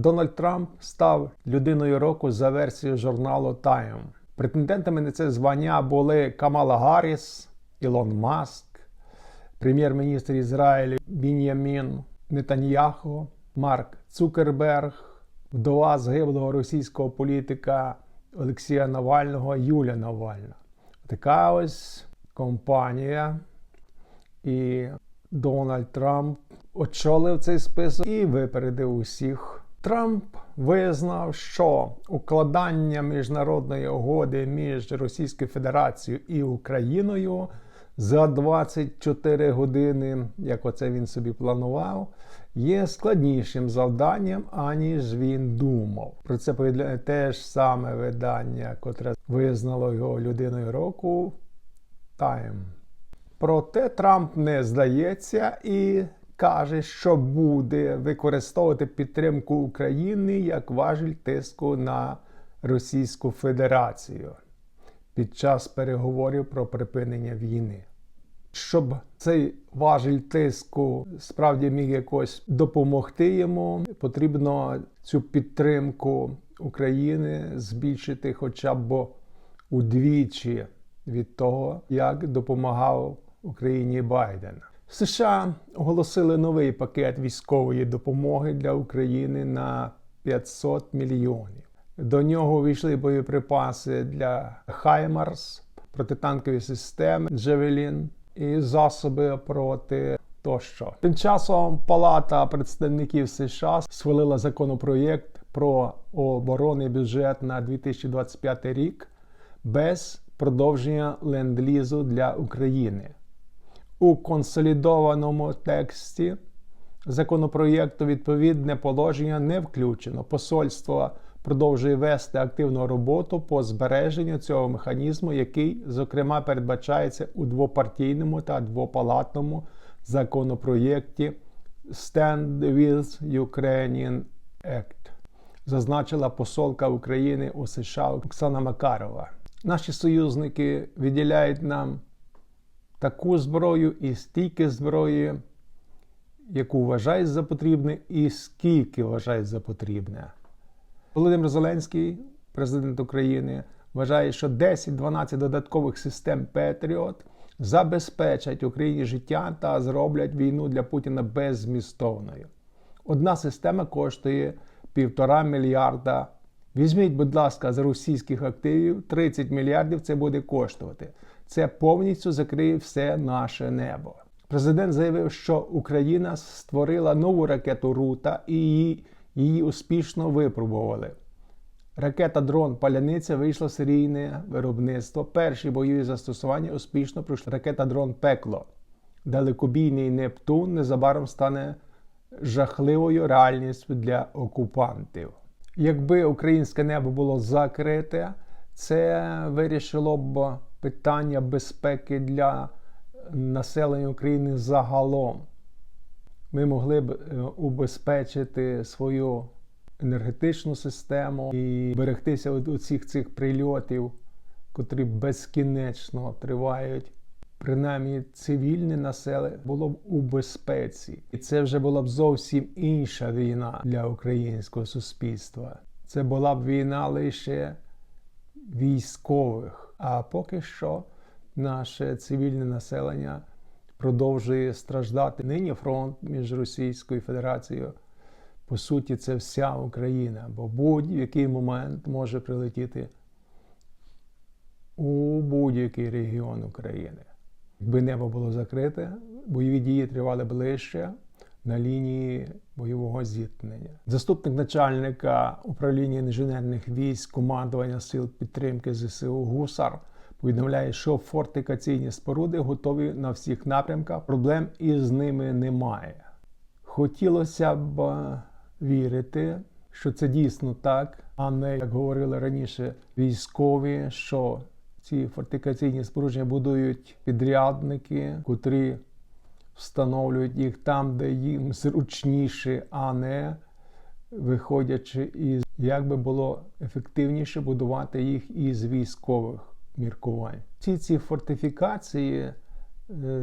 Дональд Трамп став людиною року за версією журналу Time. Претендентами на це звання були Камала Гарріс, Ілон Маск, прем'єр-міністр Ізраїлю Бін'ямін Нетаньяху, Марк Цукерберг, вдова загиблого російського політика Олексія Навального Юля Навальна. Така ось компанія. І Дональд Трамп очолив цей список і випередив усіх. Трамп визнав, що укладання міжнародної угоди між Російською Федерацією і Україною за 24 години, як оце він собі планував, є складнішим завданням, аніж він думав. Про це повідомляє те ж саме видання, котре визнало його людиною року Time. Проте Трамп не здається і каже, що буде використовувати підтримку України як важіль тиску на Російську Федерацію під час переговорів про припинення війни. Щоб цей важіль тиску справді міг якось допомогти йому, потрібно цю підтримку України збільшити хоча б удвічі від того, як допомагав Україні Байден. США оголосили новий пакет військової допомоги для України на 500 мільйонів. До нього увійшли боєприпаси для Хаймарс, протитанкові системи Джевелін і засоби проти тощо. Тим часом Палата представників США схвалила законопроєкт про оборонний бюджет на 2025 рік без продовження ленд-лізу для України. У консолідованому тексті законопроєкту відповідне положення не включено. Посольство продовжує вести активну роботу по збереженню цього механізму, який, зокрема, передбачається у двопартійному та двопалатному законопроєкті Stand with Ukrainian Act, зазначила посолка України у США Оксана Макарова. Наші союзники виділяють нам таку зброю і стільки зброї, яку вважають за потрібне, і скільки вважають за потрібне. Володимир Зеленський, президент України, вважає, що 10-12 додаткових систем Петріот забезпечать Україні життя та зроблять війну для Путіна беззмістовною. Одна система коштує півтора мільярда. Візьміть, будь ласка, з російських активів 30 мільярдів це буде коштувати. Це повністю закриє все наше небо. Президент заявив, що Україна створила нову ракету Рута і її, її успішно випробували. Ракета дрон Паляниця вийшла в серійне виробництво. Перші бойові застосування успішно пройшли ракета дрон Пекло. Далекобійний Нептун незабаром стане жахливою реальністю для окупантів. Якби українське небо було закрите, це вирішило б питання безпеки для населення України загалом. Ми могли б е, убезпечити свою енергетичну систему і берегтися від усіх цих прильотів, котрі безкінечно тривають. Принаймні цивільне населення було б у безпеці, і це вже була б зовсім інша війна для українського суспільства. Це була б війна лише військових. А поки що наше цивільне населення продовжує страждати. Нині фронт між Російською Федерацією. По суті, це вся Україна, бо будь-який момент може прилетіти у будь-який регіон України. Якби небо було закрите, бойові дії тривали ближче на лінії бойового зіткнення. Заступник начальника управління інженерних військ командування сил підтримки ЗСУ Гусар повідомляє, що фортикаційні споруди готові на всіх напрямках. Проблем із ними немає. Хотілося б вірити, що це дійсно так, а не як говорили раніше військові, що ці фортикаційні спорудження будують підрядники, котрі встановлюють їх там, де їм зручніше, а не виходячи із як би було ефективніше будувати їх із військових міркувань. Ці ці фортифікації е,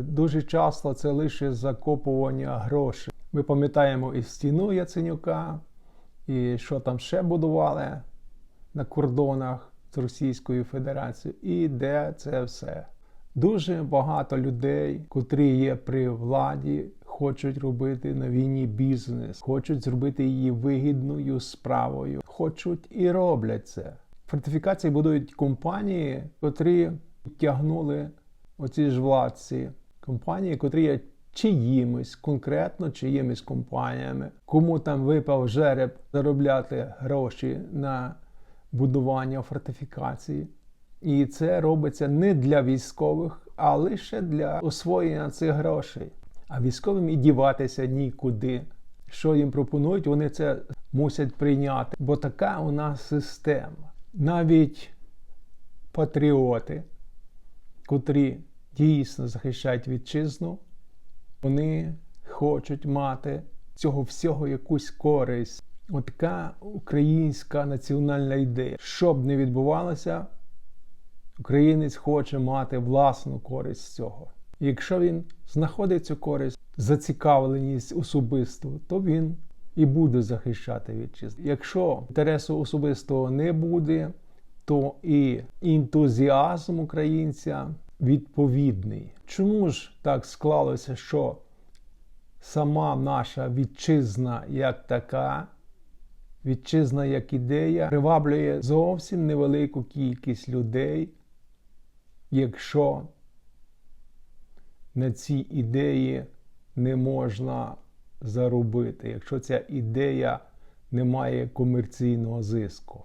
дуже часто це лише закопування грошей. Ми пам'ятаємо і стіну Яценюка, і що там ще будували на кордонах з Російською Федерацією, і де це все. Дуже багато людей, котрі є при владі, хочуть робити на війні бізнес, хочуть зробити її вигідною справою, хочуть і роблять це. Фортифікації будують компанії, котрі тягнули оці ж владці, компанії, котрі є чиїмось, конкретно чиїмись компаніями, кому там випав жереб заробляти гроші на будування фортифікації. І це робиться не для військових, а лише для освоєння цих грошей. А військовим і діватися нікуди. Що їм пропонують, вони це мусять прийняти. Бо така у нас система. Навіть патріоти, котрі дійсно захищають вітчизну, вони хочуть мати цього всього якусь користь. От така українська національна ідея. Що б не відбувалося, українець хоче мати власну користь з цього. І якщо він знаходить цю користь, зацікавленість особисту, то він і буде захищати вітчизну. Якщо інтересу особистого не буде, то і ентузіазм українця відповідний. Чому ж так склалося, що сама наша вітчизна як така, вітчизна як ідея приваблює зовсім невелику кількість людей, якщо на цій ідеї не можна заробити, якщо ця ідея не має комерційного зиску.